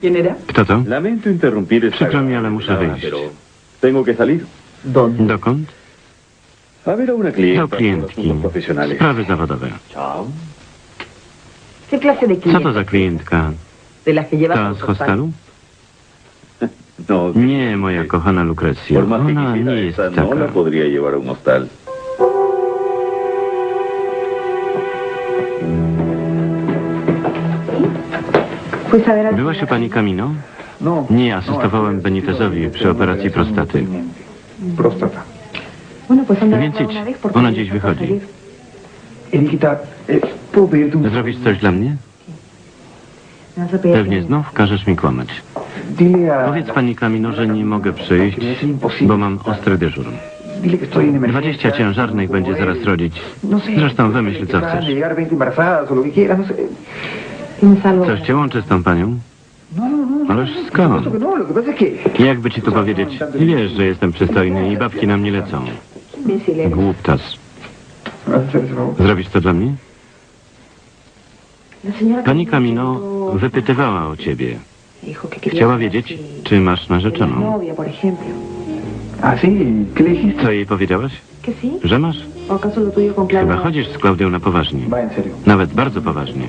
¿Quién era? Lamento interrumpir esta Przykro mi, ale gran muszę velada, wyjść. pero tengo que salir. ¿Dónde? Dokąd? A ver a una clienta Do klientki. profesionales. Sprawy zawodowe. Chao. ¿Qué clase de Co cliente? to za klientka? ¿De las que llevas Ta a z los hostelu? No, Nie, moja kochana Lukrecja. por más que Ona quisiera, nie jest esa no la taka. podría llevar a un hostal. Była się pani Camino? No. Nie, asystowałem Benitezowi przy operacji prostaty. Anda Więc idź. Ona gdzieś wychodzi. salir. Erikita, eh, ¿puedo pedirte un... Zrobisz coś dla mnie? Pewnie znów każesz mi kłamać. Powiedz pani Camino, że nie mogę przyjść, bo mam ostry dyżur. Dile que estoy en emergencia. 20 ciężarnych będzie zaraz rodzić. No. Zresztą wymyśl, co chcesz. Llegar 20 embarazadas o lo que quieras, no sé. Tienes algo Coś cię łączy z tą panią? No, no, no. no, Ależ no, skąd? No. Jakby ci to powiedzieć? Wiesz, że jestem przystojny i babki na mnie lecą. Głuptas. Zrobisz to dla mnie? Señora Pani chiquito wypytywała o ciebie. Chciała wiedzieć, si czy masz narzeczoną. novia, por ejemplo. Ah, sí, ¿qué le dijiste? Co jej powiedziałaś? Że masz? ¿O acaso lo tuyo con Chyba chodzisz z Klaudią na poważnie. Nawet bardzo poważnie.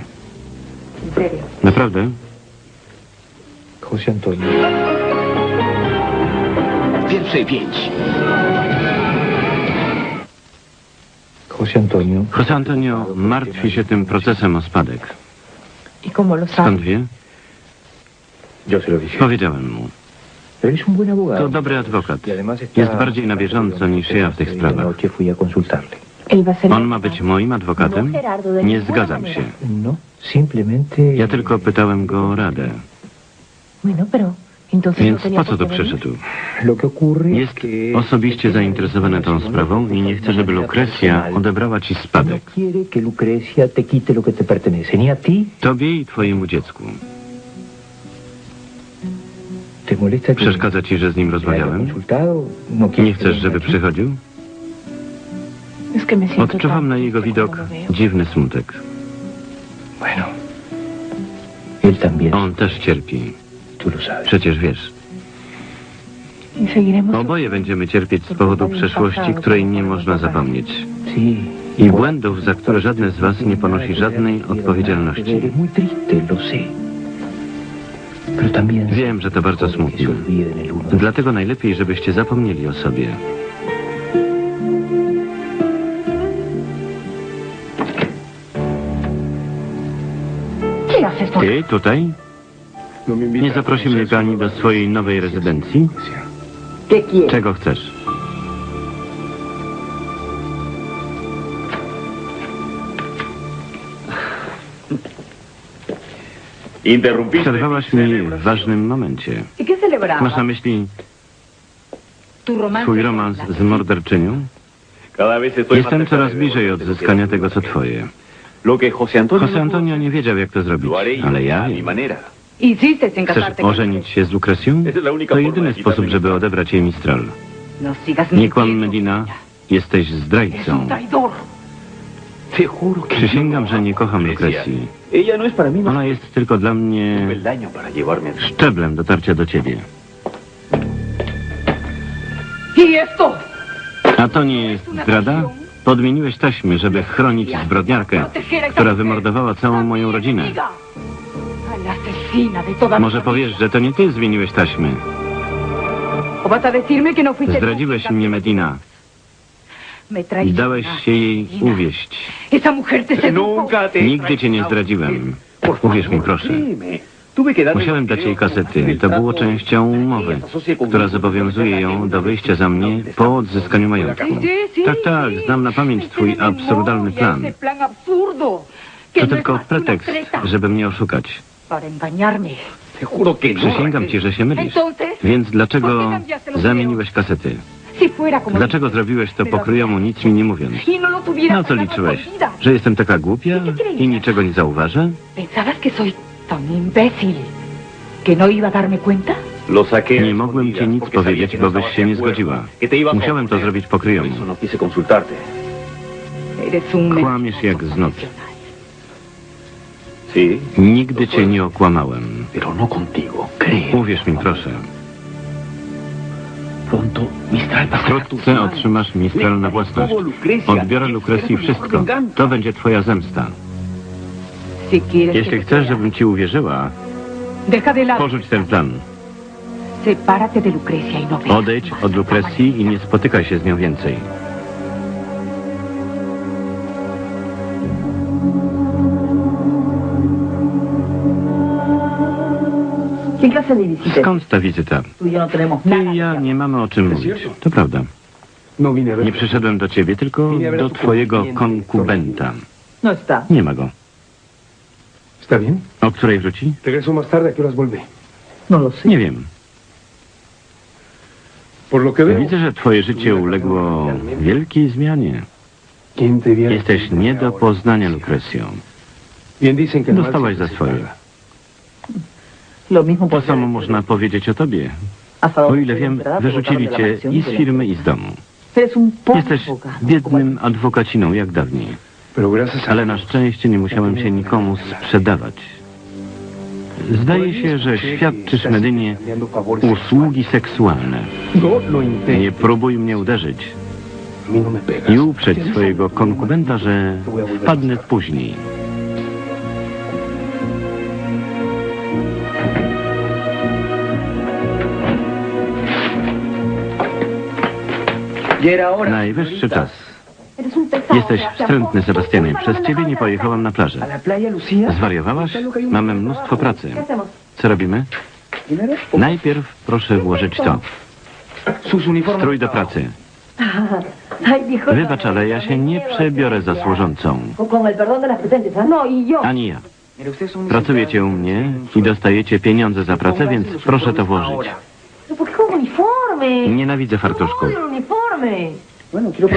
Serio. Naprawdę? José Antonio. Pierwszej pięć. José Antonio. José Antonio martwi się tym procesem o spadek. ¿Y cómo lo Skąd sabes? wie? Yo se lo dije. Powiedziałem mu. Pero es un buen abogado. To dobry adwokat. Y. Jest bardziej na bieżąco niż ja w tych sprawach. Anoche fui a consultarle. On ma być moim adwokatem? Nie zgadzam się. No. Ja tylko pytałem go o radę. Więc no po co venir. przyszedł? Jest osobiście zainteresowany tą sprawą i nie chce, żeby Lukrecja odebrała ci No spadek. Tobie i twojemu dziecku. ¿Te molesta que Przeszkadza ci, że z nim rozmawiałem? ¿No Nie chcesz, żeby przychodził? Odczuwam na jego widok dziwny smutek. On też cierpi. Przecież wiesz. Oboje będziemy cierpieć z powodu przeszłości, której nie można zapomnieć. I błędów, za które żadne z was nie ponosi żadnej odpowiedzialności. Wiem, że to bardzo smutne. Dlatego najlepiej, żebyście zapomnieli o sobie. Ty tutaj? Nie zaprosi mnie pani do swojej nowej rezydencji? Czego chcesz? Przerwałaś mi w ważnym momencie. Masz na myśli ¿Tu romance twój romans z morderczynią? Jestem coraz bliżej odzyskania tego, co twoje. José Antonio, José Antonio nie wiedział, jak to zrobić, ale ja Chcesz ożenić się z única To jedyny sposób, żeby odebrać jej mistral. No Nie kłam, Medina. Jesteś zdrajcą. Przysięgam, yo że nie kocham no más Ona jest tylko dla mnie szczeblem dotarcia do ciebie. ¿Y? A to nie jest zdrada? Podmieniłeś taśmy, żeby chronić zbrodniarkę, która wymordowała całą moją rodzinę. Może powiesz, że to nie ty zmieniłeś taśmy. ¿O vas a decirme que no Zdradziłeś mnie? Medina. Dałeś się jej uwieść. Nigdy cię nie zdradziłem. Uwierz mi, proszę. Musiałem dać jej kasety. To było częścią umowy, która zobowiązuje ją do wyjścia za mnie po odzyskaniu majątku. Tak, tak, znam na pamięć twój absurdalny plan. To tylko pretekst, żeby mnie oszukać. Przysięgam ci, że się mylisz. Więc ¿por dlaczego zamieniłeś kasety? Dlaczego zrobiłeś to pokryjomu, nic mi nie mówiąc? Na co liczyłeś? Że jestem taka głupia i niczego nie zauważę? ¿Pensabas que soy tan imbécil que no iba a darme cuenta? Nie mogłem ci nic powiedzieć, que bo no byś się nie zgodziła. Musiałem to zrobić pokryjomu. no Kłamiesz jak znot. Nigdy cię nie okłamałem. no. Uwierz mi, proszę. Wkrótce otrzymasz Mistral na własność. Odbiorę Lukrecji wszystko. To będzie twoja zemsta. Jeśli chcesz, żebym ci uwierzyła, porzuć ten plan. Odejdź od Lukrecji i nie spotykaj się z nią więcej. Skąd ta wizyta? Ty i ja nie mamy o czym mówić. To prawda. Nie przyszedłem do ciebie, tylko do twojego konkubenta. No está. Nie ma go. ¿Está bien? O której wróci? Regreso más tarde. ¿A qué horas vuelve? No lo sé. Nie wiem. Por lo que veo... Widzę, że twoje życie uległo wielkiej zmianie. Jesteś nie do poznania, el mal Dostałaś za swoje. To samo można powiedzieć o tobie. O ile wiem, wyrzucili cię i z firmy, i z domu. Jesteś biednym adwokaciną jak dawniej. Ale na szczęście nie musiałem się nikomu sprzedawać. Zdaje się, że świadczysz Medynie usługi seksualne. Nie próbuj mnie uderzyć i uprzeć swojego konkubenta, że wpadnę później. Najwyższy czas. Jesteś wstrętny, Sebastianie. Przez ciebie nie pojechałam na plażę. Zwariowałaś? Mamy mnóstwo pracy. Co robimy? Najpierw proszę włożyć to. Strój do pracy. Wybacz, ale ja się nie przebiorę za służącą. Ani ja. Pracujecie u mnie i dostajecie pieniądze za pracę, więc proszę to włożyć. ¿Pero ¿Por qué con uniforme? Nienawidzę fartuszków.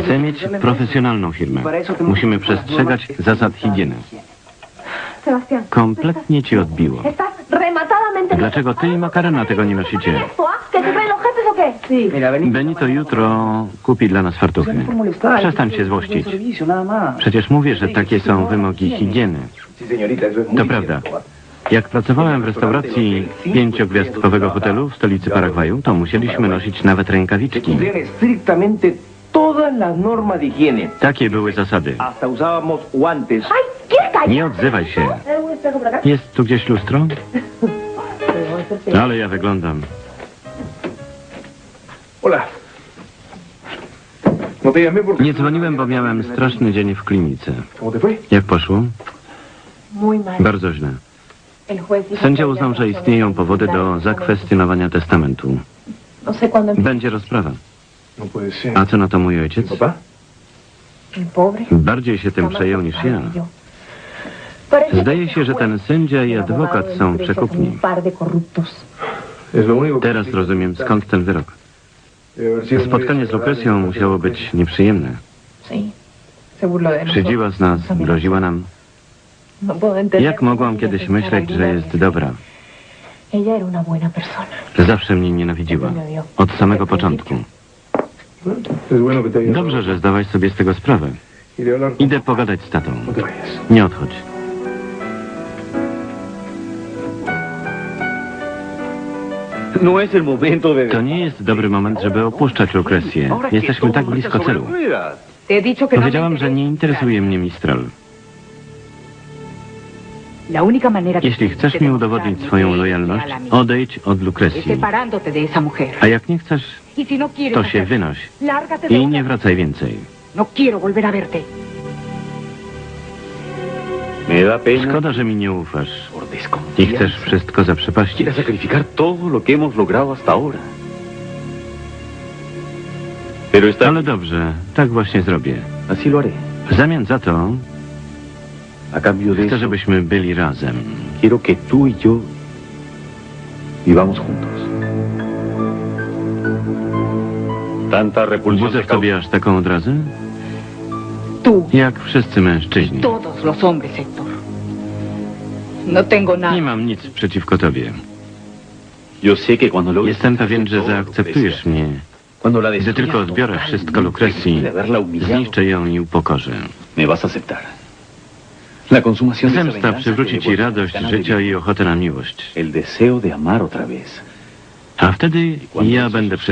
Chcę mieć profesjonalną firmę. Musimy przestrzegać zasad higieny. Kompletnie ci odbiło. Dlaczego ty i Makarena tego nie nosicie? ¿Esto, ah? Benito jutro kupi dla nas fartuchy. Przestań się złościć. Przecież mówię, że takie są wymogi higieny. To prawda. cierto. Jak pracowałem w restauracji pięciogwiazdkowego hotelu w stolicy Paragwaju, to musieliśmy nosić nawet rękawiczki. Todas las normas de higiene. Takie były zasady. Hasta usábamos guantes. Nie odzywaj się. ¿Hay algún espejo por acá? Jest tu gdzieś lustro? Peor. Ale ja wyglądam. Hola. No te llamé porque... Nie dzwoniłem, bo miałem straszny dzień w klinice. ¿Cómo te fue? Jak poszło? Bardzo źle. Sędzia uznał, że istnieją powody do zakwestionowania testamentu. No. Będzie rozprawa. No. A co na to mój ojciec? Bardziej się tym przejął niż ja. Zdaje się, że ten sędzia i adwokat są przekupni. Teraz rozumiem skąd ten wyrok. Muy Spotkanie z Lukrecją musiało być nieprzyjemne. Szydziła z nas, groziła nam. No puedo entender Jak mogłam kiedyś myśleć, że jest dobra? Zawsze mnie nienawidziła. Od samego początku. Es bueno que te hayas... Dobrze, że zdałaś sobie z tego sprawę. Con... Idę pogadać z tatą. Nie odchodź. No es el momento de... To nie jest dobry moment, żeby opuszczać Lukrecję. Jesteśmy tak blisko celu. No Powiedziałam, że nie interesuje mnie Mistral. Jeśli chcesz mi udowodnić swoją lojalność, odejdź od Lukrecji. A jak nie chcesz, Y no to się wynoś i nie wracaj więcej. No Szkoda, że mi nie ufasz i chcesz wszystko zaprzepaścić. Quiera sacrificar todo lo que hemos logrado hasta ahora. Pero está... Ale dobrze, tak właśnie zrobię. W zamian za to chcę, żebyśmy byli razem. quiero que tú y yo vivamos juntos. Tanta Budzę w tobie aż taką odrazę? Tú Jak wszyscy mężczyźni. todos los hombres, Héctor. No tengo nada. Nie mam nic przeciwko tobie. Jestem pewien, że zaakceptujesz mnie. Gdy tylko odbiorę wszystko humillado, zniszczę ją i upokorzę. me vas a aceptar. La consumación de esa Zemsta venganza przywróci ci devuelve radość ganas de życia vivir. i ochotę na miłość. El deseo de amar otra vez. A wtedy ja będę przed